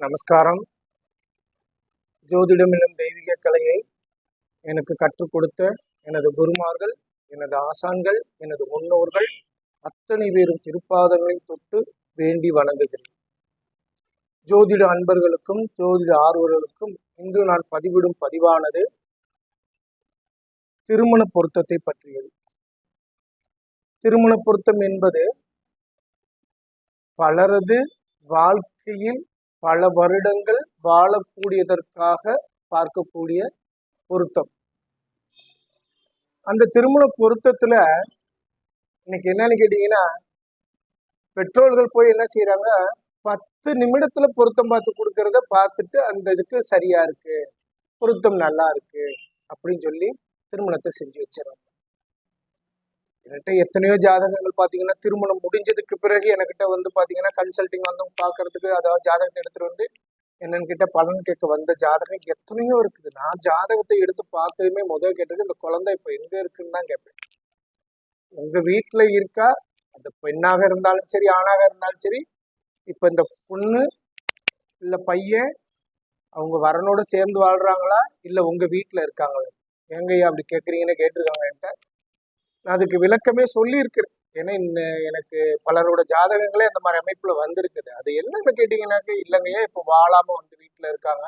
நமஸ்காரம். ஜோதிடம் என்னும் தெய்வீக கலையை எனக்கு கற்றுக் கொடுத்த எனது குருமார்கள் எனது ஆசான்கள் எனது முன்னோர்கள் அத்தனை பேரும் திருப்பாதங்களை தொட்டு வேண்டி வணங்குகிறேன். ஜோதிட அன்பர்களுக்கும் ஜோதிட ஆர்வலர்களுக்கும் இன்று நான் பதிவிடும் பதிவானது திருமண பொருத்தத்தை பற்றியது. திருமண பொருத்தம் என்பது பலரது வாழ்க்கையில் பல வருடங்கள் வாழக்கூடியதற்காக பார்க்கக்கூடிய பொருத்தம். அந்த திருமண பொருத்தத்துல இன்னைக்கு என்னன்னு கேட்டீங்கன்னா பெற்றோர்கள் போய் என்ன செய்யறாங்க பத்து நிமிடத்துல பொருத்தம் பார்த்து கொடுக்கறத பார்த்துட்டு அந்த இதுக்கு சரியா இருக்கு. பொருத்தம் நல்லா இருக்கு அப்படின்னு சொல்லி திருமணத்தை செஞ்சு வச்சிடறாங்க. என்கிட்ட எத்தனையோ ஜாதகங்கள் பார்த்தீங்கன்னா திருமணம் முடிஞ்சதுக்கு பிறகு என்கிட்ட வந்து பார்த்தீங்கன்னா கன்சல்டிங் வந்து பார்க்கறதுக்கு அதாவது ஜாதகத்தை எடுத்துட்டு வந்து என்னன்னு கிட்ட பலன் கேட்க வந்த ஜாதகம் எத்தனையோ இருக்குது. நான் ஜாதகத்தை எடுத்து பார்த்ததுமே முதல் கேட்டது இந்த குழந்தை இப்போ எங்க இருக்குன்னு தான் கேட்பேன். உங்க வீட்டுல இருக்கா? அந்த பெண்ணாக இருந்தாலும் சரி ஆணாக இருந்தாலும் சரி இப்போ இந்த பொண்ணு இல்லை பையன் அவங்க வரனோட சேர்ந்து வாழ்கிறாங்களா இல்லை உங்கள் வீட்டில் இருக்காங்களா? ஏங்கய்யா அப்படி கேட்குறீங்கன்னு கேட்டிருக்காங்க என்கிட்ட. நான் அதுக்கு விளக்கமே சொல்லியிருக்கிறேன். ஏன்னா இன்ன எனக்கு பலரோட ஜாதகங்களே அந்த மாதிரி அமைப்பில் வந்திருக்குது. அது என்னன்னு கேட்டீங்கன்னாக்க இல்லைங்கய்யா இப்போ வாழாமல் வந்து வீட்டில் இருக்காங்க.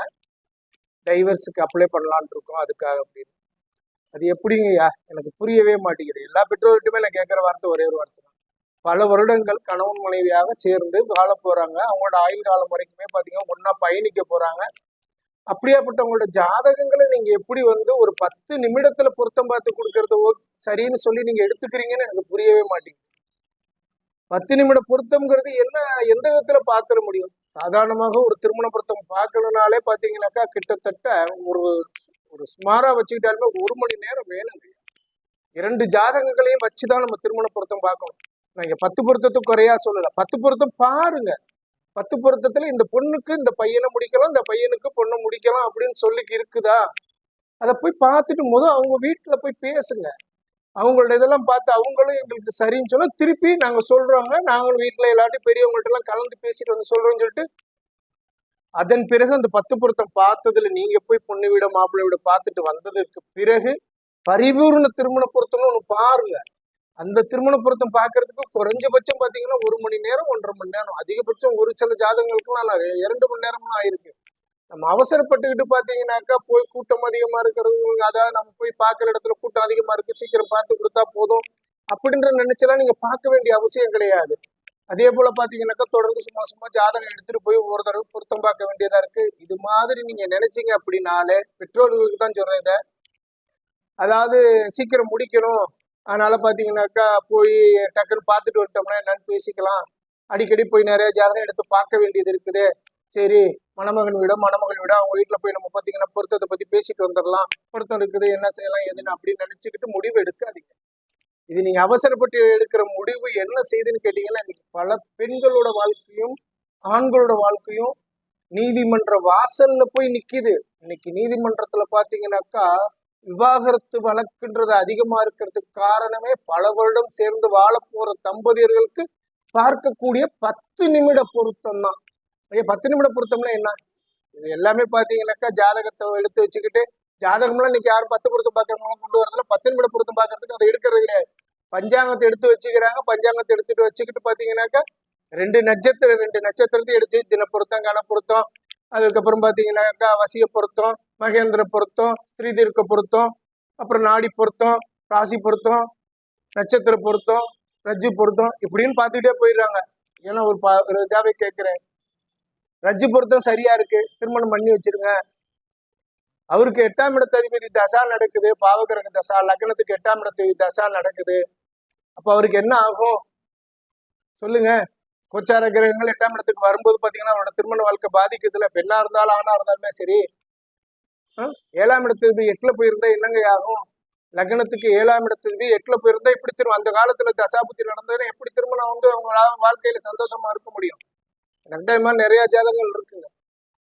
டைவர்ஸுக்கு அப்ளை பண்ணலான் இருக்கோம். அதுக்காக அப்படின்னு. அது எப்படிங்கய்யா? எனக்கு புரியவே மாட்டேங்குது. எல்லா பெற்றோர்கிட்டுமே நான் கேட்குற வார்த்தை ஒரே ஒரு வார்த்தை பல வருடங்கள் கணவன் மனைவியாக சேர்ந்து வாழ போறாங்க. அவங்களோட ஆயுள் காலம் வரைக்குமே பார்த்தீங்கன்னா ஒன்னா பயணிக்க போறாங்க. அப்படியாப்பட்டவங்களோட ஜாதகங்களை நீங்க எப்படி வந்து ஒரு பத்து நிமிடத்துல பொருத்தம் பார்த்து கொடுக்கறதோ சரின்னு சொல்லி நீங்க எடுத்துக்கிறீங்கன்னு எனக்கு புரியவே மாட்டேங்குது. பத்து நிமிட பொருத்தம்ங்கிறது என்ன எந்த விதத்துல பாத்துற முடியும்? சாதாரணமாக ஒரு திருமண பொருத்தம் பார்க்கணும்னாலே பாத்தீங்கன்னாக்கா கிட்டத்தட்ட ஒரு ஒரு சுமாரா வச்சுக்கிட்டாலுமே ஒரு மணி நேரம் வேணுங்க. இரண்டு ஜாதகங்களையும் வச்சுதான் நம்ம திருமண பொருத்தம் பார்க்கணும். நான் இங்க பத்து பொருத்தத்தை குறையா சொல்லல. பத்து பொருத்தம் பாருங்க. பத்து பொருத்தத்துல இந்த பொண்ணுக்கு இந்த பையனை முடிக்கலாம் இந்த பையனுக்கு பொண்ணை முடிக்கலாம் அப்படின்னு சொல்லி இருக்குதா? அதை போய் பார்த்துட்டு போது அவங்க வீட்டுல போய் பேசுங்க. அவங்களோட இதெல்லாம் பார்த்து அவங்களும் எங்களுக்கு சரின்னு சொன்னா திருப்பி நாங்க சொல்கிறோங்க நாங்களும் வீட்டுல எல்லாத்தையும் பெரியவங்கள்ட்ட எல்லாம் கலந்து பேசிட்டு வந்து சொல்றோம்னு சொல்லிட்டு அதன் பிறகு அந்த பத்து பொருத்தம் பார்த்ததுல நீங்க போய் பொண்ணு வீட மாப்பிள்ளை வீட பார்த்துட்டு வந்ததற்கு பிறகு பரிபூர்ண திருமண பொருத்தம்னு ஒண்ணு பாருங்க. அந்த திருமண பொருத்தம் பார்க்கறதுக்கு குறைஞ்சபட்சம் பார்த்தீங்கன்னா ஒரு மணி நேரம் ஒன்றரை மணி நேரம். அதிகபட்சம் ஒரு சில ஜாதகங்களுக்குலாம் நான் இரண்டு மணி நேரம்லாம் ஆயிருக்கு. நம்ம அவசரப்பட்டுக்கிட்டு பார்த்தீங்கன்னாக்கா போய் கூட்டம் அதிகமாக இருக்கிறது அதாவது நம்ம போய் பார்க்குற இடத்துல கூட்டம் அதிகமாக இருக்கு சீக்கிரம் பார்த்து கொடுத்தா போதும் அப்படின்ற நினைச்செல்லாம் நீங்கள் பார்க்க வேண்டிய அவசியம் கிடையாது. அதே போல பார்த்தீங்கன்னாக்கா தொடர்ந்து சும்மா சும்மா ஜாதகம் எடுத்துகிட்டு போய் ஒரு தடவை பொருத்தம் பார்க்க வேண்டியதாக இருக்கு. இது மாதிரி நீங்கள் நினைச்சிங்க அப்படின்னாலே பெற்றோர்களுக்கு தான் சொல்கிறேன் இதை. அதாவது சீக்கிரம் முடிக்கணும். அதனால பார்த்தீங்கன்னாக்கா போய் டக்குன்னு பார்த்துட்டு வந்துட்டோம்னா என்னன்னு பேசிக்கலாம். அடிக்கடி போய் நிறைய ஜாதகம் எடுத்து பார்க்க வேண்டியது இருக்குது. சரி மணமகன் விட மணமகள் விட அவங்க வீட்டில் போய் நம்ம பார்த்தீங்கன்னா பொருத்தத்தை பற்றி பேசிட்டு வந்துடலாம் பொருத்தம் இருக்குது என்ன செய்யலாம் எதுன்னு அப்படின்னு நினச்சிக்கிட்டு முடிவு எடுக்காதீங்க. இது நீங்கள் அவசரப்பட்டு எடுக்கிற முடிவு என்ன செய்யுதுன்னு கேட்டிங்கன்னா இன்னைக்கு பல பெண்களோட வாழ்க்கையும் ஆண்களோட வாழ்க்கையும் நீதிமன்ற வாசல்ல போய் நிற்கிது இன்னைக்கு நீதிமன்றத்தில் பார்த்தீங்கன்னாக்கா விவாகரத்து வழக்குன்றது அதிகமா இருக்கிறதுக்கு காரணமே பல வருடம் சேர்ந்து வாழ போற தம்பதியர்களுக்கு பார்க்கக்கூடிய பத்து நிமிட பொருத்தம் தான் ஐயா பத்து நிமிட பொருத்தம்னா என்ன? இது எல்லாமே பாத்தீங்கன்னாக்கா ஜாதகத்தை எடுத்து வச்சுக்கிட்டு ஜாதகம்லாம் இன்னைக்கு யாரும் பத்து பொருத்தம் பார்க்கறவங்க கொண்டு வரதுல பத்து நிமிட பொருத்தம் பாக்குறதுக்கு அதை எடுக்கிறது கிடையாது. பஞ்சாங்கத்தை எடுத்து வச்சுக்கிறாங்க. பஞ்சாங்கத்தை எடுத்துட்டு வச்சுக்கிட்டு பாத்தீங்கன்னாக்கா ரெண்டு நட்சத்திரம் ரெண்டு நட்சத்திரத்தையும் எடுத்து தின பொருத்தம் கன பொருத்தம் அதுக்கப்புறம் பாத்தீங்கன்னாக்கா வசிய பொருத்தம் மகேந்திர பொருத்தம் ஸ்ரீதீர்க்க பொருத்தம் அப்புறம் நாடி பொருத்தம் ராசி பொருத்தம் நட்சத்திர பொருத்தம் ரஜ்ஜு பொருத்தம் இப்படின்னு பார்த்துக்கிட்டே போயிடுறாங்க. ஏன்னா ஒரு பா ஒரு இதாவே கேட்குறேன். ரஜ்ஜு பொருத்தம் சரியா இருக்கு. திருமணம் பண்ணி வச்சிருங்க. அவருக்கு எட்டாம் இடத்து அதிபதி தசா நடக்குது. பாவகிரக தசா லக்னத்துக்கு எட்டாம் இடத்து தசா நடக்குது. அப்போ அவருக்கு என்ன ஆகும்? சொல்லுங்க. கோச்சார கிரகங்கள் எட்டாம் இடத்துக்கு வரும்போது பார்த்தீங்கன்னா அவரோட திருமண வாழ்க்கை பாதிக்குதுல பெண்ணா இருந்தாலும் ஆணா இருந்தாலுமே சரி ஏழாம் இடத்துக்கு எட்டுல போயிருந்தா என்னங்க ஆகும்? லக்னத்துக்கு ஏழாம் இடத்துக்கு எட்டுல போயிருந்தா இப்படி திரும்ப அந்த காலத்துல தசாபுத்தி நடந்ததுன்னா எப்படி திரும்ப நான் வந்து அவங்களால வாழ்க்கையில சந்தோஷமா இருக்க முடியும்? என்கிட்ட இது மாதிரி நிறைய ஜாதகங்கள் இருக்குங்க.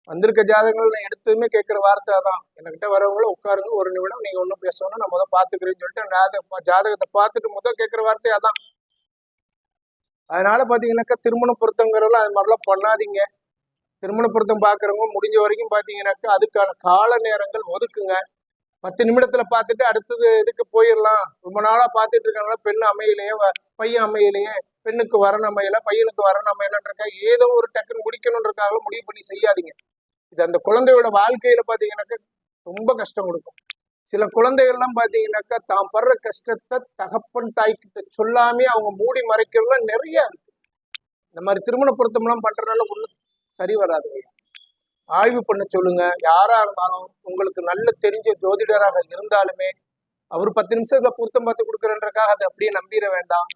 வந்திருக்க ஜாதகங்கள் நான் எடுத்ததுமே கேட்குற வார்த்தை தான் என்கிட்ட வரவங்கள உட்காருங்க ஒரு நிமிடம் நீங்க ஒன்றும் பேசணும் நான் முதல் பார்த்துக்கிறேன்னு சொல்லிட்டு நான் ஜாத- ஜாதகத்தை பார்த்துட்டு முதல் கேட்குற வார்த்தை அதான். அதனால பாத்தீங்கன்னாக்கா திருமண பொருத்தங்கிறதுல அது மாதிரிலாம் பண்ணாதீங்க. திருமண பொருத்தம் பார்க்குறவங்க முடிஞ்ச வரைக்கும் பார்த்தீங்கன்னாக்கா அதுக்கான கால நேரங்கள் ஒதுக்குங்க. பத்து நிமிடத்துல பார்த்துட்டு அடுத்தது இதுக்கு போயிடலாம் ரொம்ப நாளாக பார்த்துட்டு இருக்காங்களா? பெண் அமையலையே வ- பையன் அமையலையே பெண்ணுக்கு வரணும் அமையல பையனுக்கு வரணும் அமையலன்றக்கா ஏதோ ஒரு டக்குன்னு முடிக்கணுன்றக்காக முடிவு பண்ணி செய்யாதீங்க. இது அந்த குழந்தையோட வாழ்க்கையில பார்த்தீங்கன்னாக்கா ரொம்ப கஷ்டம் கொடுக்கும். சில குழந்தைகள்லாம் பார்த்தீங்கன்னாக்கா தான் படுற கஷ்டத்தை தகப்பன் தாய்கிட்ட சொல்லாமே அவங்க மூடி மறைக்கிறதுலாம் நிறைய இருக்கு. இந்த மாதிரி திருமண பொருத்தம்லாம் பண்றதுனால ஒன்றும் சரி வராதுங்க ஆய்வு பண்ண சொல்லுங்க. யாரா இருந்தாலும் உங்களுக்கு நல்ல தெரிஞ்ச ஜோதிடராக இருந்தாலுமே அவர் பத்து நிமிஷத்துல பொருத்தம் பார்த்து கொடுக்குறன்றக்காக அதை அப்படியே நம்பிட வேண்டாம்.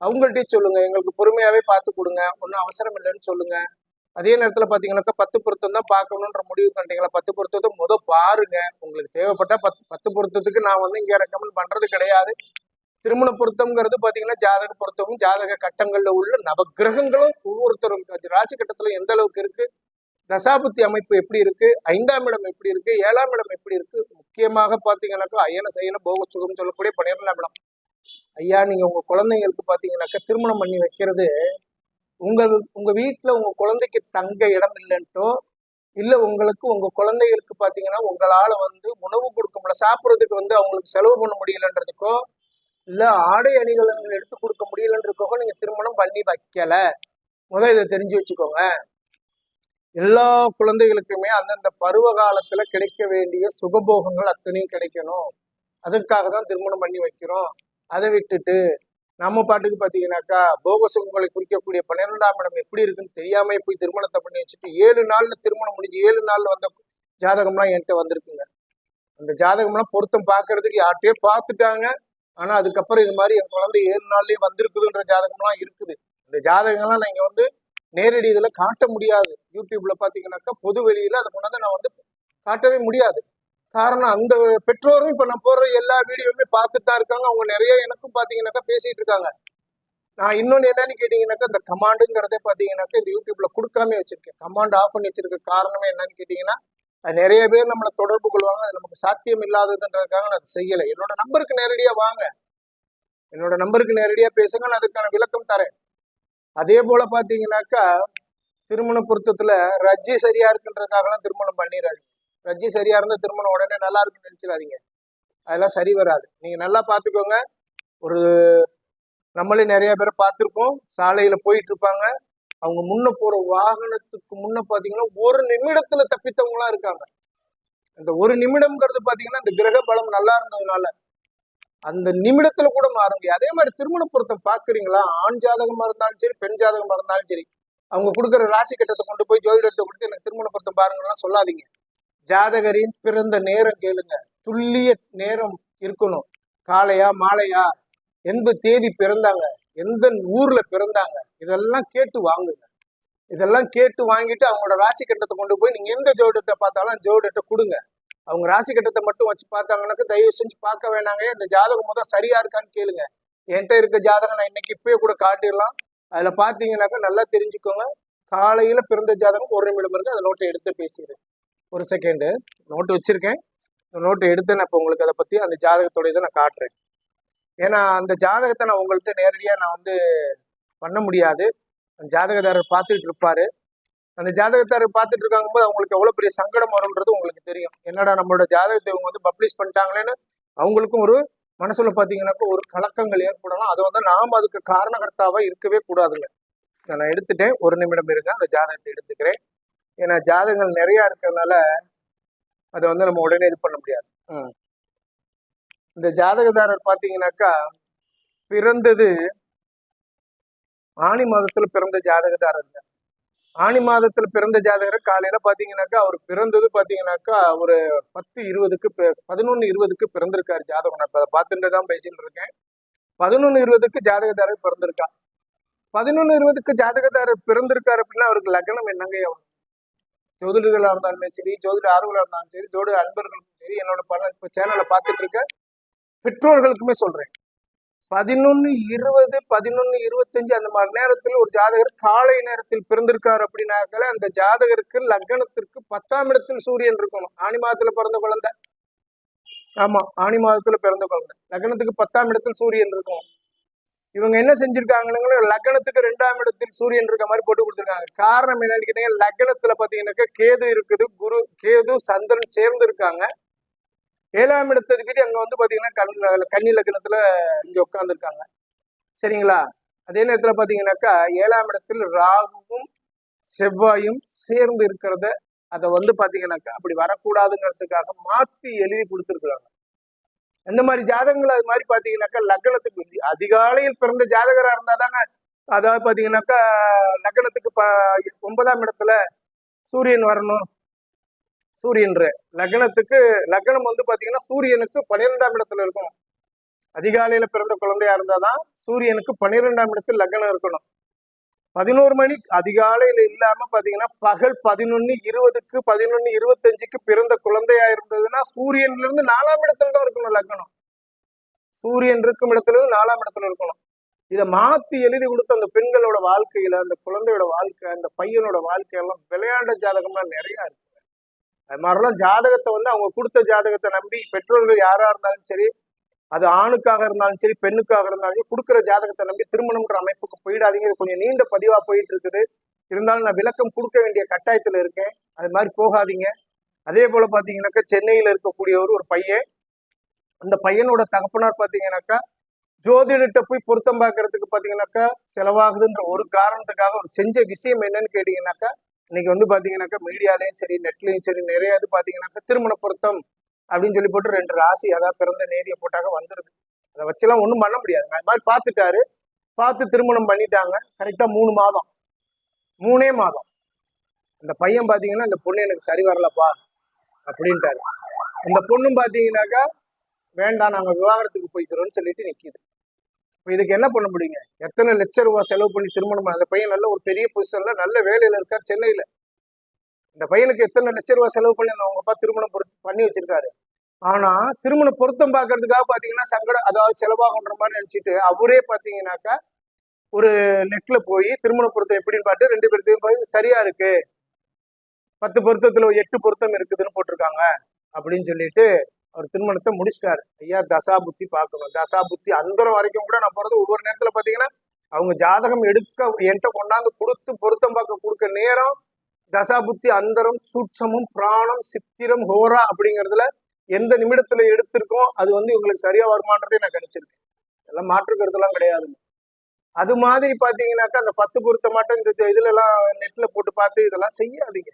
அவங்கள்ட்டே சொல்லுங்க. எங்களுக்கு பொறுமையாவே பார்த்து கொடுங்க. ஒன்றும் அவசரம் இல்லைன்னு சொல்லுங்க. அதே நேரத்தில் பார்த்தீங்கன்னாக்கா பத்து பொருத்தம் தான் பார்க்கணுன்ற முடிவு பண்ணிட்டீங்களா? பத்து பொருத்தத்தை முத பாருங்க. உங்களுக்கு தேவைப்பட்டா பத்து பத்து பொருத்தத்துக்கு நான் வந்து இங்கே ரெக்கமெண்ட் பண்ணுறது கிடையாது. திருமண பொருத்தம்ங்கிறது பார்த்தீங்கன்னா ஜாதக பொருத்தமும் ஜாதக கட்டங்களில் உள்ள நவக்கிரகங்களும் ஒவ்வொருத்தரும் ராசி கட்டத்தில் எந்த அளவுக்கு இருக்கு? தசாபுத்தி அமைப்பு எப்படி இருக்கு? ஐந்தாம் இடம் எப்படி இருக்கு? ஏழாம் இடம் எப்படி இருக்கு? முக்கியமாக பார்த்தீங்கன்னாக்கா அயன சயன போக சுகம் சொல்லக்கூடிய பன்னிரெண்டாம் இடம். ஐயா நீங்க உங்க குழந்தைங்களுக்கு பார்த்தீங்கன்னாக்கா திருமணம் பண்ணி வைக்கிறது உங்க உங்க வீட்டில் உங்க குழந்தைக்கு தங்க இடம் இல்லைன்ட்டோ இல்லை உங்களுக்கு உங்க குழந்தைகளுக்கு பார்த்தீங்கன்னா உங்களால் வந்து உணவு கொடுக்க முடியல சாப்பிட்றதுக்கு வந்து அவங்களுக்கு செலவு பண்ண முடியலன்றதுக்கோ இல்ல ஆடை அணிகலன்கள் எடுத்து கொடுக்க முடியலன்றதுக்கோ நீங்க திருமணம் பண்ணி வைக்கல. முதல் இதை தெரிஞ்சு வச்சுக்கோங்க. எல்லா குழந்தைகளுக்குமே அந்தந்த பருவ காலத்துல கிடைக்க வேண்டிய சுகபோகங்கள் அத்தனையும் கிடைக்கணும். அதுக்காக தான் திருமணம் பண்ணி வைக்கிறோம். அதை விட்டுட்டு நம்ம பாட்டுக்கு பாத்தீங்கன்னாக்கா போக சுகங்களை குறிக்கக்கூடிய பன்னிரெண்டாம் இடம் எப்படி இருக்குன்னு தெரியாம போய் திருமணத்தை பண்ணி வச்சுட்டு ஏழு நாள்ல திருமணம் முடிஞ்சு ஏழு நாள்ல வந்த ஜாதகம்லாம் என்கிட்ட வந்திருக்குங்க. அந்த ஜாதகம்லாம் பொருத்தம் பார்க்கறதுக்கு யார்கிட்டயோ பார்த்துட்டாங்க ஆனா அதுக்கப்புறம் இது மாதிரி என் குழந்தை ஏழு நாள்லயே வந்திருக்குதுன்ற ஜாதகம்லாம் இருக்குது. இந்த ஜாதகங்கள்லாம் நீங்க வந்து நேரடி இதுல காட்ட முடியாது. யூடியூப்ல பாத்தீங்கன்னாக்கா பொது வெளியில அதை கொண்டாந்து நான் வந்து காட்டவே முடியாது. காரணம் அந்த பெற்றோரும் இப்ப நான் போடுற எல்லா வீடியோவுமே பார்த்துட்டு தான் இருக்காங்க. அவங்க நிறைய எனக்கும் பாத்தீங்கன்னாக்கா பேசிட்டு இருக்காங்க. நான் இன்னொன்னு என்னன்னு கேட்டீங்கன்னாக்கா இந்த கமாண்டுங்கிறதே பாத்தீங்கன்னாக்கா இந்த யூடியூப்ல கொடுக்காம வச்சிருக்கேன். கமாண்ட் ஆஃப் பண்ணி வச்சிருக்க காரணமே என்னன்னு கேட்டீங்கன்னா நிறைய பேர் நம்மளை தொடர்பு கொள்வாங்க. அது நமக்கு சாத்தியம் இல்லாததுன்றதுக்காக நான் அதை செய்யலை. என்னோட நம்பருக்கு நேரடியாக வாங்க. என்னோட நம்பருக்கு நேரடியாக பேசுங்க. நான் அதுக்கான விளக்கம் தரேன். அதே போல பார்த்தீங்கன்னாக்கா திருமண பொருத்தத்தில் ரஜ்ஜி சரியா இருக்குன்றதுக்காகலாம் திருமணம் பண்ணிடாதீங்க. ரஜ்ஜி சரியா இருந்தால் திருமணம் உடனே நல்லா இருக்குன்னு நினைச்சிடாதீங்க. அதெல்லாம் சரி வராது. நீங்கள் நல்லா பார்த்துக்கோங்க. ஒரு நம்மளே நிறைய பேரை பார்த்துருப்போம். சாலையில் போயிட்டு இருப்பாங்க. அவங்க முன்ன போற வாகனத்துக்கு முன்ன பாத்தீங்கன்னா ஒரு நிமிடத்துல தப்பித்தவங்களா இருக்காங்க. அந்த ஒரு நிமிடம்ங்கிறது பாத்தீங்கன்னா இந்த கிரக பலம் நல்லா இருந்ததுனால. அந்த நிமிடத்துல கூட மாற முடியும் அதே மாதிரி திருமண பொருத்தம் பாக்குறீங்களா? ஆண் ஜாதகமா இருந்தாலும் சரி பெண் ஜாதகமா இருந்தாலும் சரி அவங்க கொடுக்குற ராசி கட்டத்தை கொண்டு போய் ஜோதிடத்தை கொடுத்து எனக்கு திருமண பொருத்தம் பாருங்கலாம் சொல்லாதீங்க. ஜாதகரின் பிறந்த நேரம் கேளுங்க. துல்லிய நேரம் இருக்கணும். காலையா மாலையா? எந்த தேதி பிறந்தாங்க. எந்த ஊர்ல பிறந்தாங்க இதெல்லாம் கேட்டு வாங்குங்க. இதெல்லாம் கேட்டு வாங்கிட்டு அவங்களோட ராசி கட்டத்தை கொண்டு போய் நீங்க எந்த ஜோதிடத்தை பார்த்தாலும் அந்த கொடுங்க. அவங்க ராசி கட்டத்தை மட்டும் வச்சு பார்த்தாங்கன்னாக்க தயவு செஞ்சு பார்க்க வேணாங்க. இந்த ஜாதகம் முதல் சரியா இருக்கான்னு கேளுங்க. என்கிட்ட இருக்க ஜாதகம் நான் இன்னைக்கு இப்பயே கூட காட்டிடலாம். அதுல பாத்தீங்கன்னாக்கா நல்லா தெரிஞ்சுக்கோங்க. காலையில பிறந்த ஜாதகம் ஒரு நிமிடம் இருக்கு. அந்த நோட்டை எடுத்து பேசிடு. ஒரு செகண்டு நோட்டு வச்சிருக்கேன். இந்த நோட்டை எடுத்து நான் இப்போ உங்களுக்கு அதை பத்தி அந்த ஜாதகத்தோட இதை நான் காட்டுறேன். ஏன்னா அந்த ஜாதகத்தை நான் உங்கள்கிட்ட நேரடியாக நான் வந்து பண்ண முடியாது. அந்த ஜாதகதாரர் பார்த்துட்டு இருப்பாரு. அந்த ஜாதகத்தாரர் பார்த்துட்டு இருக்காங்கும்போது அவங்களுக்கு எவ்வளோ பெரிய சங்கடம் வரும்ன்றது உங்களுக்கு தெரியும். என்னடா நம்மளோட ஜாதகத்தை இவங்க வந்து பப்ளிஷ் பண்ணிட்டாங்களேன்னு அவங்களுக்கும் ஒரு மனசுல பார்த்தீங்கன்னாக்கா ஒரு கலக்கங்கள் ஏற்படலாம். அதை வந்து நாம் அதுக்கு காரணகர்த்தாவாக இருக்கவே கூடாதுங்க. நான் எடுத்துட்டேன். ஒரு நிமிடம் இருக்க அந்த ஜாதகத்தை எடுத்துக்கிறேன். ஏன்னா ஜாதகங்கள் நிறையா இருக்கிறதுனால அதை வந்து நம்ம உடனே இது பண்ண முடியாது. ம். இந்த ஜாதகதாரர் பார்த்தீங்கன்னாக்கா பிறந்தது ஆணி மாதத்துல பிறந்த ஜாதகதாரருங்க. ஆணி மாதத்துல பிறந்த ஜாதகர் காலையில பாத்தீங்கன்னாக்கா அவர் பிறந்தது பாத்தீங்கன்னாக்கா ஒரு பத்து இருபதுக்கு பதினொன்னு இருபதுக்கு பிறந்திருக்காரு ஜாதகம். நான் இப்போ அதை பார்த்துட்டு தான் பேசிட்டு இருக்கேன். பதினொன்னு இருபதுக்கு ஜாதகதாரர் பிறந்திருக்கா. பதினொன்னு இருபதுக்கு ஜாதகதாரர் பிறந்திருக்காரு அப்படின்னா அவருக்கு லக்னம் என்னங்க? ஆகும்? ஜோதிடர்களா இருந்தாலுமே சரி ஜோதிட ஆர்வலா இருந்தாலும் சரி ஜோதிட அன்பர்களுக்கும் சரி என்னோட பல இப்போ சேனலை பார்த்துட்டு இருக்க பெற்றோர்களுக்குமே சொல்றேன். பதினொன்று இருபது பதினொன்று இருபத்தஞ்சு அந்த மாதிரி நேரத்தில் ஒரு ஜாதகர் காலை நேரத்தில் பிறந்திருக்கார் அப்படின்னாக்கல அந்த ஜாதகருக்கு லக்னத்திற்கு பத்தாம் இடத்தில் சூரியன் இருக்கணும். ஆணி மாதத்துல பிறந்த குழந்தை. ஆமா ஆணி மாதத்துல பிறந்த குழந்தை. லக்னத்துக்கு பத்தாம் இடத்தில் சூரியன் இருக்கும் இவங்க என்ன செஞ்சிருக்காங்கன்னு லக்னத்துக்கு ரெண்டாம் இடத்தில் சூரியன் இருக்க மாதிரி போட்டு கொடுத்துருக்காங்க. காரணம் என்னன்னு கேட்டீங்கன்னா லக்னத்துல பாத்தீங்கன்னாக்கா கேது இருக்குது குரு கேது சந்திரன் சேர்ந்து இருக்காங்க. ஏழாம் இடத்ததிபதி அங்க வந்து பாத்தீங்கன்னா கண் கன்னி லக்னத்துல இங்க உட்காந்துருக்காங்க சரிங்களா? அதே நேரத்துல பாத்தீங்கன்னாக்கா ஏழாம் இடத்தில் ராகுவும் செவ்வாயும் சேர்ந்து இருக்கிறத அதை வந்து பாத்தீங்கன்னாக்கா அப்படி வரக்கூடாதுங்கிறதுக்காக மாத்தி எழுதி கொடுத்துருக்குறாங்க. அந்த மாதிரி ஜாதகங்கள் அது மாதிரி பாத்தீங்கன்னாக்கா லக்னத்துக்கு அதிகாலையில் பிறந்த ஜாதகரா இருந்தாதாங்க. அதாவது பாத்தீங்கன்னாக்கா லக்னத்துக்கு ப ஒன்பதாம் இடத்துல சூரியன் வரணும். சூரியன்ற லக்னத்துக்கு லக்னம் வந்து பார்த்தீங்கன்னா சூரியனுக்கு பன்னிரெண்டாம் இடத்துல இருக்கும். அதிகாலையில பிறந்த குழந்தையா இருந்தாதான் சூரியனுக்கு பன்னிரெண்டாம் இடத்தில் லக்னம் இருக்கணும். பதினோரு மணி அதிகாலையில் இல்லாம பாத்தீங்கன்னா பகல் பதினொன்னு இருபதுக்கு பதினொன்னு இருபத்தஞ்சுக்கு பிறந்த குழந்தையா இருந்ததுன்னா சூரியன்ல இருந்து நாலாம் இடத்துல தான் இருக்கணும் லக்னம். சூரியன் இருக்கும் இடத்துல இருந்து நாலாம் இடத்துல இருக்கணும். இதை மாத்தி எழுதி கொடுத்த அந்த பெண்களோட வாழ்க்கையில அந்த குழந்தையோட வாழ்க்கை அந்த பையனோட வாழ்க்கையெல்லாம் விளையாண்ட ஜாதகம்லாம் நிறைய இருக்கு. அது மாதிரிலாம் ஜாதகத்தை வந்து அவங்க கொடுத்த ஜாதகத்தை நம்பி பெற்றோர்கள் யாரா இருந்தாலும் சரி அது ஆணுக்காக இருந்தாலும் சரி பெண்ணுக்காக இருந்தாலும் சரி கொடுக்குற ஜாதகத்தை நம்பி திருமணம்ன்ற அமைப்புக்கு போயிடாதீங்க. இது கொஞ்சம் நீண்ட பதிவா போயிட்டு இருக்குது இருந்தாலும் நான் விளக்கம் கொடுக்க வேண்டிய கட்டாயத்துல இருக்கேன். அது மாதிரி போகாதீங்க. அதே போல பாத்தீங்கன்னாக்கா சென்னையில இருக்கக்கூடிய ஒரு ஒரு பையன். அந்த பையனோட தகப்பனார் பாத்தீங்கன்னாக்கா ஜோதிடத்தை போய் பொருத்தம் பார்க்கறதுக்கு பாத்தீங்கன்னாக்கா செலவாகுதுன்ற ஒரு காரணத்துக்காக ஒரு செஞ்ச விஷயம் என்னன்னு கேட்டீங்கன்னாக்கா இன்னைக்கு வந்து பாத்தீங்கன்னாக்கா மீடியாலையும் சரி நெட்லையும் சரி நிறைய இது பாத்தீங்கன்னாக்கா திருமண பொருத்தம் அப்படின்னு சொல்லி போட்டு ரெண்டு ராசி அதாவது பிறந்த நேரிய போட்டாக வந்துருது. அதை வச்செல்லாம் ஒன்றும் பண்ண முடியாது. அது மாதிரி பார்த்துட்டாரு பார்த்து திருமணம் பண்ணிட்டாங்க. கரெக்டாக மூணு மாதம். மூணே மாதம். அந்த பையன் பார்த்தீங்கன்னா இந்த பொண்ணு எனக்கு சரி வரலப்பா அப்படின்ட்டாரு. இந்த பொண்ணும் பார்த்தீங்கன்னாக்கா வேண்டாம் நாங்கள் விவாகரத்துக்கு போய்க்கிறோம்னு சொல்லிட்டு நிற்கிது இதுக்கு என்ன பண்ண முடியுங்க? எத்தனை லட்ச ரூபா செலவு பண்ணி திருமணம் பண்ண- அந்த பையன் நல்ல ஒரு பெரிய பொசிஷன்ல நல்ல வேலையில இருக்கார் சென்னையில. இந்த பையனுக்கு எத்தனை லட்ச ரூபா செலவு பண்ணி அவங்க அப்பா திருமணம் பண்ணி வச்சிருக்காரு. ஆனா திருமண பொருத்தம் பார்க்கறதுக்காக பாத்தீங்கன்னா சங்கடம் அதாவது செலவாகுன்ற மாதிரி நினைச்சிட்டு அவரே பாத்தீங்கன்னாக்கா ஒரு நெட்ல போய் திருமண பொருத்தம் எப்படின்னு பார்த்து ரெண்டு பேர்த்தையும் போய் சரியா இருக்கு. பத்து பொருத்தத்துல எட்டு பொருத்தம் இருக்குதுன்னு போட்டிருக்காங்க. அப்படின்னு சொல்லிட்டு அவர் திருமணத்தை முடிச்சிட்டாரு. ஐயா தசா புத்தி பார்க்கணும். தசா புத்தி அந்தரம் வரைக்கும் கூட நான் போறது ஒவ்வொரு நேரத்துல பாத்தீங்கன்னா அவங்க ஜாதகம் எடுக்க என்கிட்ட கொண்டாந்து கொடுத்து பொருத்தம் பார்க்க கொடுக்க நேரம் தசா புத்தி அந்தரம் சூட்சமும் பிராணம் சித்திரம் ஹோரா அப்படிங்கிறதுல எந்த நிமிடத்துல எடுத்திருக்கோம் அது வந்து இவங்களுக்கு சரியா வருமானதே நான் கணிச்சிருக்கேன். எல்லாம் மாற்றுக்கிறதுலாம் கிடையாது. அது மாதிரி பாத்தீங்கன்னாக்கா அந்த பத்து பொருத்த மாட்டம் இந்த இதுல எல்லாம் நெட்ல போட்டு பார்த்து இதெல்லாம் செய்யாதீங்க.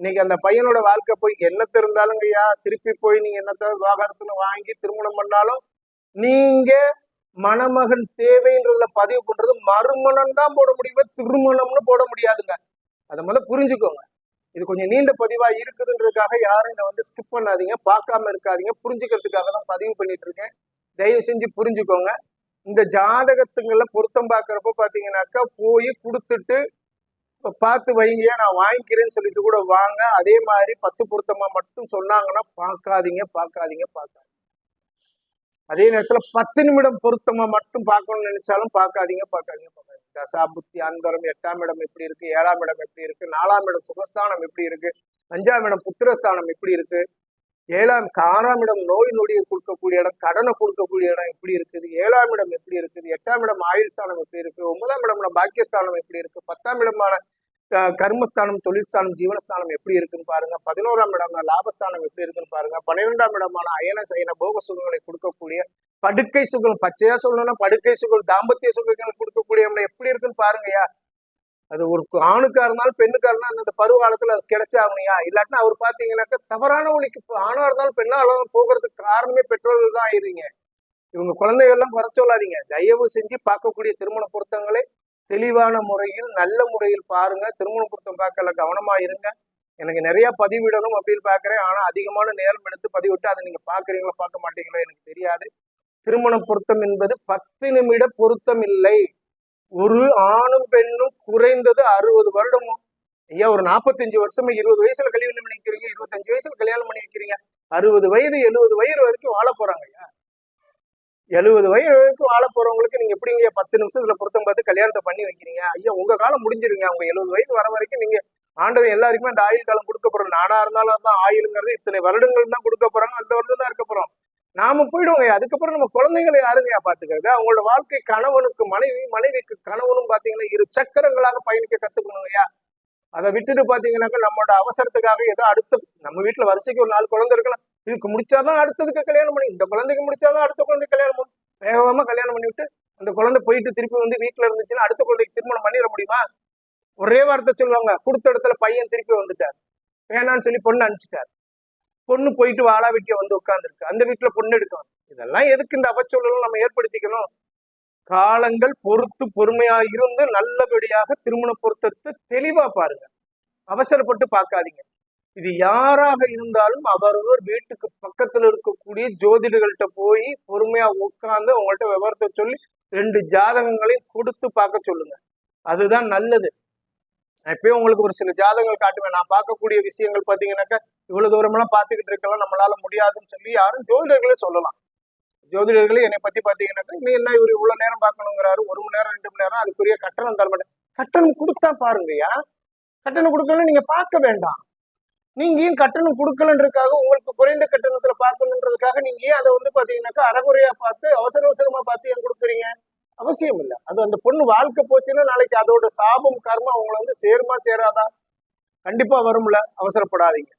இன்னைக்கு அந்த பையனோட வாழ்க்கை போய் என்னத்த இருந்தாலும் ஐயா? திருப்பி போய் நீங்க என்னத்த விவாகரத்துல வாங்கி திருமணம் பண்ணாலும் நீங்க மணமகன் தேவைன்றதுல பதிவு பண்றது மறுமணம் தான் போட முடியுமே திருமணம்னு போட முடியாதுங்க. அதை முதல்ல புரிஞ்சுக்கோங்க. இது கொஞ்சம் நீண்ட பதிவா இருக்குதுன்றதுக்காக யாரும் இதை வந்து ஸ்கிப் பண்ணாதீங்க. பார்க்காம இருக்காதீங்க. புரிஞ்சுக்கிறதுக்காக தான் பதிவு பண்ணிட்டு இருக்கேன். தயவு செஞ்சு புரிஞ்சுக்கோங்க. இந்த ஜாதகத்துங்களை பொருத்தம் பார்க்குறப்ப பார்த்தீங்கன்னாக்கா போய் கொடுத்துட்டு இப்போ பார்த்து வைங்க நான் வாங்கிக்கிறேன்னு சொல்லிட்டு கூட வாங்க. அதே மாதிரி பத்து பொருத்தமா மட்டும் சொன்னாங்கன்னா பார்க்காதீங்க பார்க்காதீங்க பார்க்காதீங்க. அதே நேரத்துல பத்து நிமிடம் பொருத்தமா மட்டும் பார்க்கணும்னு நினைச்சாலும் பார்க்காதீங்க பார்க்காதீங்க பார்க்காதீங்க. தசா புத்தி அந்தரம் எட்டாம் இடம் எப்படி இருக்கு ஏழாம் இடம் எப்படி இருக்கு நாலாம் இடம் சுகஸ்தானம் எப்படி இருக்கு அஞ்சாம் இடம் புத்திரஸ்தானம் எப்படி இருக்கு ஏழாம் ஆறாம் இடம் நோய் நொடியை கொடுக்கக்கூடிய இடம் கடனை கொடுக்கக்கூடிய இடம் எப்படி இருக்குது? ஏழாம் இடம் எப்படி இருக்குது? எட்டாம் இடம் ஆயுள் ஸ்தானம் எப்படி இருக்கு ஒன்பதாம் இடம் பாக்கியஸ்தானம் எப்படி இருக்கு பத்தாம் இடமான கர்மஸ்தானம் தொழில்ஸ்தானம் ஜீவனஸ்தானம் எப்படி இருக்குன்னு பாருங்க. பதினோராம் இடமான லாபஸ்தானம் எப்படி இருக்குன்னு பாருங்க. பன்னிரெண்டாம் இடமான அயன சயன போக சுகங்களை கொடுக்கக்கூடிய படுக்கை சுகம் பச்சையா சொல்லணும்னா படுக்கை சுகம் தாம்பத்திய சுகங்கள் கொடுக்கக்கூடிய இடம் எப்படி இருக்குன்னு பாருங்கய்யா. அது ஒரு ஆணுக்கா இருந்தாலும் பெண்ணுக்கா இருந்தாலும் அந்த பருவ காலத்துல அது கிடைச்சாகணையா இல்லாட்டினா அவர் பாத்தீங்கன்னாக்கா தவறான ஒளிக்கு ஆணா இருந்தாலும் பெண்ணா இருந்தாலும் போகிறதுக்கு காரணமே பெற்றோர்கள் தான் ஆயிடுறீங்க இவங்க குழந்தைகள் எல்லாம் குறை சொல்லாதீங்க. தயவு செஞ்சு பார்க்கக்கூடிய திருமண பொருத்தங்களை தெளிவான முறையில் நல்ல முறையில் பாருங்க. திருமண பொருத்தம் பார்க்கல கவனமா இருங்க. எனக்கு நிறைய பதிவிடணும் அப்படின்னு பாக்குறேன் ஆனா அதிகமான நேரம் எடுத்து பதிவிட்டு அதை நீங்க பாக்குறீங்களோ பார்க்க மாட்டீங்களோ எனக்கு தெரியாது. திருமண பொருத்தம் என்பது பத்து நிமிட பொருத்தம் இல்லை. ஒரு ஆணும் பெண்ணும் குறைந்தது அறுபது வருடமும் ஐயா ஒரு நாற்பத்தஞ்சு வருஷமா இருபது வயசுல கல்யாணம் பண்ணி வைக்கிறீங்க இருபத்தஞ்சு வயசுல கல்யாணம் பண்ணி வைக்கிறீங்க அறுபது வயது எழுபது வயது வரைக்கும் வாழ போறாங்க ஐயா. எழுபது வயது வரைக்கும் வாழ போறவங்களுக்கு நீங்க எப்படிங்க பத்து நிமிஷத்துல பொருத்தம் பார்த்து கல்யாணத்தை பண்ணி வைக்கிறீங்க? ஐயா உங்க காலம் முடிஞ்சிருங்க. அவங்க எழுபது வயது வர வரைக்கும் நீங்க ஆண்டவன் எல்லாருக்குமே அந்த ஆயுள் காலம் கொடுக்க போறோம் நானா இருந்தாலும் அதான் ஆயுளுங்கிறது இத்தனை வருடங்கள் தான் கொடுக்க போறாங்க. அந்த வருடம் தான் இருக்க போறோம். நாம போயிடுவோங்க அதுக்கப்புறம் நம்ம குழந்தைங்களை யாருங்க பாத்துக்கிறது அவங்களோட வாழ்க்கை கணவனுக்கு மனைவி மனைவிக்கு கணவனும் பாத்தீங்கன்னா இரு சக்கரங்களாக பயணிக்க கத்துக்கணுங்கய்யா. அதை விட்டுட்டு பாத்தீங்கன்னாக்கா நம்மளோட அவசரத்துக்காக ஏதோ அடுத்த நம்ம வீட்டுல வரிசைக்கு ஒரு நாலு குழந்தை இருக்கலாம். இதுக்கு முடிச்சாதான் அடுத்ததுக்கு கல்யாணம் பண்ணி இந்த குழந்தைக்கு முடிச்சாதான் அடுத்த குழந்தை கல்யாணம் பண்ணி வேகமா கல்யாணம் பண்ணிவிட்டு அந்த குழந்தை போயிட்டு திருப்பி வந்து வீட்டுல இருந்துச்சுன்னா அடுத்த குழந்தைக்கு திருமணம் பண்ணிட முடியுமா? ஒரே வார்த்தை சொல்லுவாங்க. கொடுத்த இடத்துல பையன் திருப்பி வந்துட்டார். வேணான்னு சொல்லி பொண்ணு அனுப்பிச்சிட்டார். பொண்ணு போயிட்டு வாழா வீட்டிய வந்து உட்கார்ந்துருக்கு. அந்த வீட்டுல பொண்ணு எடுக்கணும். இதெல்லாம் எதுக்கு இந்த அவச்சூழலும் நம்ம ஏற்படுத்திக்கணும்? காலங்கள் பொறுத்து பொறுமையா இருந்து நல்லபடியாக திருமண பொருத்தத்தை தெளிவா பாருங்க. அவசரப்பட்டு பார்க்காதீங்க. இது யாராக இருந்தாலும் அவரவர் வீட்டுக்கு பக்கத்துல இருக்கக்கூடிய ஜோதிடர்கள்ட்ட போய் பொறுமையா உட்கார்ந்து அவங்கள்ட்ட விவரத்தை சொல்லி ரெண்டு ஜாதகங்களையும் கொடுத்து பார்க்க சொல்லுங்க. அதுதான் நல்லது. நான் இப்பயும் உங்களுக்கு ஒரு சில ஜாதகங்கள் காட்டுவேன். நான் பார்க்கக்கூடிய விஷயங்கள் பார்த்தீங்கன்னாக்கா இவ்வளவு தூரமெல்லாம் பார்த்துக்கிட்டு இருக்கலாம். நம்மளால முடியாதுன்னு சொல்லி யாரும் ஜோதிடர்களே சொல்லலாம். ஜோதிடர்களே என்னை பத்தி பார்த்தீங்கன்னாக்கா நீ என்ன இவர் இவ்வளவு நேரம் பார்க்கணுங்கிறாரு? ஒரு மணி நேரம் ரெண்டு மணி நேரம் அதுக்குரிய கட்டணம் தர மாட்டேன். கட்டணம் கொடுத்தா பாருங்கய்யா. கட்டணம் கொடுக்கல நீங்க பார்க்க வேண்டாம். நீங்க ஏன் கட்டணம் கொடுக்கலன்றதுக்காக உங்களுக்கு குறைந்த கட்டணத்துல பார்க்கணுன்றதுக்காக நீங்க ஏன் அதை வந்து பாத்தீங்கன்னாக்கா அறகுறையா பார்த்து அவசர அவசரமா பார்த்து ஏன் கொடுக்குறீங்க? அவசியம் இல்லை அது அந்த பொண்ணு வாழ்க்கை போச்சுன்னா நாளைக்கு அதோட சாபம் கர்மம் அவங்கள வந்து சேருமா சேராதா? கண்டிப்பா வரும்ல. அவசரப்படாதீங்க.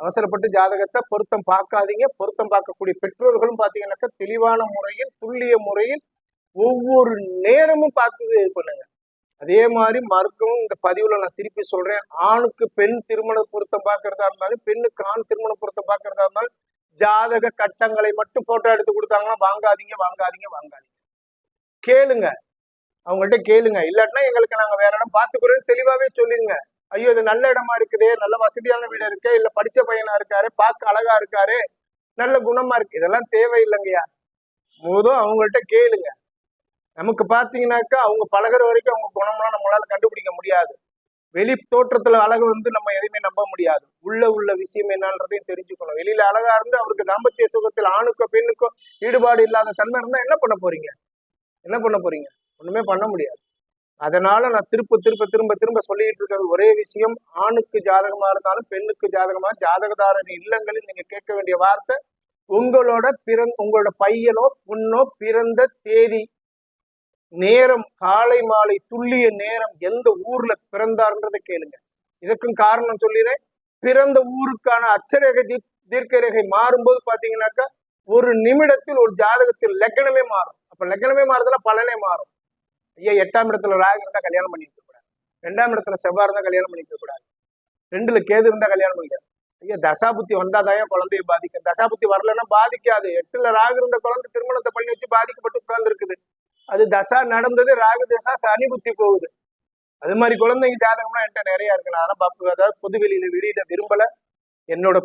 அவசரப்பட்டு ஜாதகத்தை பொருத்தம் பார்க்காதீங்க. பொருத்தம் பார்க்கக்கூடிய பெற்றோர்களும் பார்த்தீங்கன்னாக்கா தெளிவான முறையில் துல்லிய முறையில் ஒவ்வொரு நேரமும் பார்த்து இது பண்ணுங்க. அதே மாதிரி மறுக்கவும் இந்த பதிவுல நான் திருப்பி சொல்றேன். ஆணுக்கு பெண் திருமண பொருத்தம் பார்க்கறதா இருந்தாலும் பெண்ணுக்கு ஆண் திருமண பொருத்தம் பார்க்கறதா இருந்தாலும் ஜாதக கட்டங்களை மட்டும் போட்டோ எடுத்து கொடுத்தாங்கன்னா வாங்காதீங்க வாங்காதீங்க வாங்காதீங்க. கேளுங்க. அவங்கள்ட்ட கேளுங்க. இல்லாட்டினா எங்களுக்கு நாங்க வேற இடம் பார்த்துக்கிறோம் தெளிவாவே சொல்லிருங்க. ஐயோ இது நல்ல இடமா இருக்குதே. நல்ல வசதியான வீடு இருக்கு. இல்ல படிச்ச பையனா இருக்காரு. பார்க்க அழகா இருக்காரு. நல்ல குணமா இருக்கு. இதெல்லாம் தேவையில்லைங்கய்யா. முதல் அவங்கள்ட்ட கேளுங்க. நமக்கு பாத்தீங்கன்னாக்கா அவங்க பழகுற வரைக்கும் அவங்க குணம்லாம் நம்மளால கண்டுபிடிக்க முடியாது. வெளி தோற்றத்துல அழகு வந்து நம்ம எதையுமே நம்ப முடியாது. உள்ள உள்ள விஷயம் என்னன்றதையும் தெரிஞ்சுக்கணும். வெளியில அழகா இருந்து அவருக்கு தாம்பத்திய சுகத்தில் ஆணுக்கோ பெண்ணுக்கோ ஈடுபாடு இல்லாத தன்மை இருந்தா என்ன பண்ண போறீங்க? என்ன பண்ண போறீங்க? ஒண்ணுமே பண்ண முடியாது. அதனால நான் திருப்ப திருப்ப திரும்ப திரும்ப சொல்லிட்டு இருக்கிறது ஒரே விஷயம். ஆணுக்கு ஜாதகமா இருந்தாலும் பெண்ணுக்கு ஜாதகமா ஜாதகதாரர் இல்லங்களில் நீங்க கேட்க வேண்டிய வார்த்தை உங்களோட பிறந் உங்களோட பையனோ பொண்ணோ பிறந்த தேதி நேரம் காலை மாலை துல்லிய நேரம் எந்த ஊர்ல பிறந்தார்ன்றதை கேளுங்க. இதுக்கும் காரணம் சொல்லிடுறேன் பிறந்த ஊருக்கான அச்சரேகை தீர்க்க ரேகை மாறும்போது பாத்தீங்கன்னாக்கா ஒரு நிமிடத்தில் ஒரு ஜாதகத்தில் லக்கணமே மாறும். அப்ப லக்னமே மாறுதுல பலனே மாறும். ஐயா எட்டாம் இடத்துல ராகு இருந்தா கல்யாணம் பண்ணிக்க கூடாது. ரெண்டாம் இடத்துல செவ்வாய் இருந்தா கல்யாணம் பண்ணிக்க கூடாது. ரெண்டுல கேது இருந்தா கல்யாணம் பண்ணிக்காது ஐயா தசாபுத்தி வந்தாதான் குழந்தைய பாதிக்கும். தசாபுத்தி வரலன்னா பாதிக்காது. எட்டுல ராகு இருந்த குழந்தை திருமணத்தை பண்ணி வச்சு பாதிக்கப்பட்டு உட்கார்ந்துருக்குது. அது தசா நடந்தது ராகு தசா சனி புத்தி போகுது. அது மாதிரி குழந்தைங்க ஜாதகம்லாம் என்கிட்ட நிறைய இருக்கு. நான் அதான் பாப்பு அதாவது பொதுவெளியில வெளியிட விரும்பல. என்னோட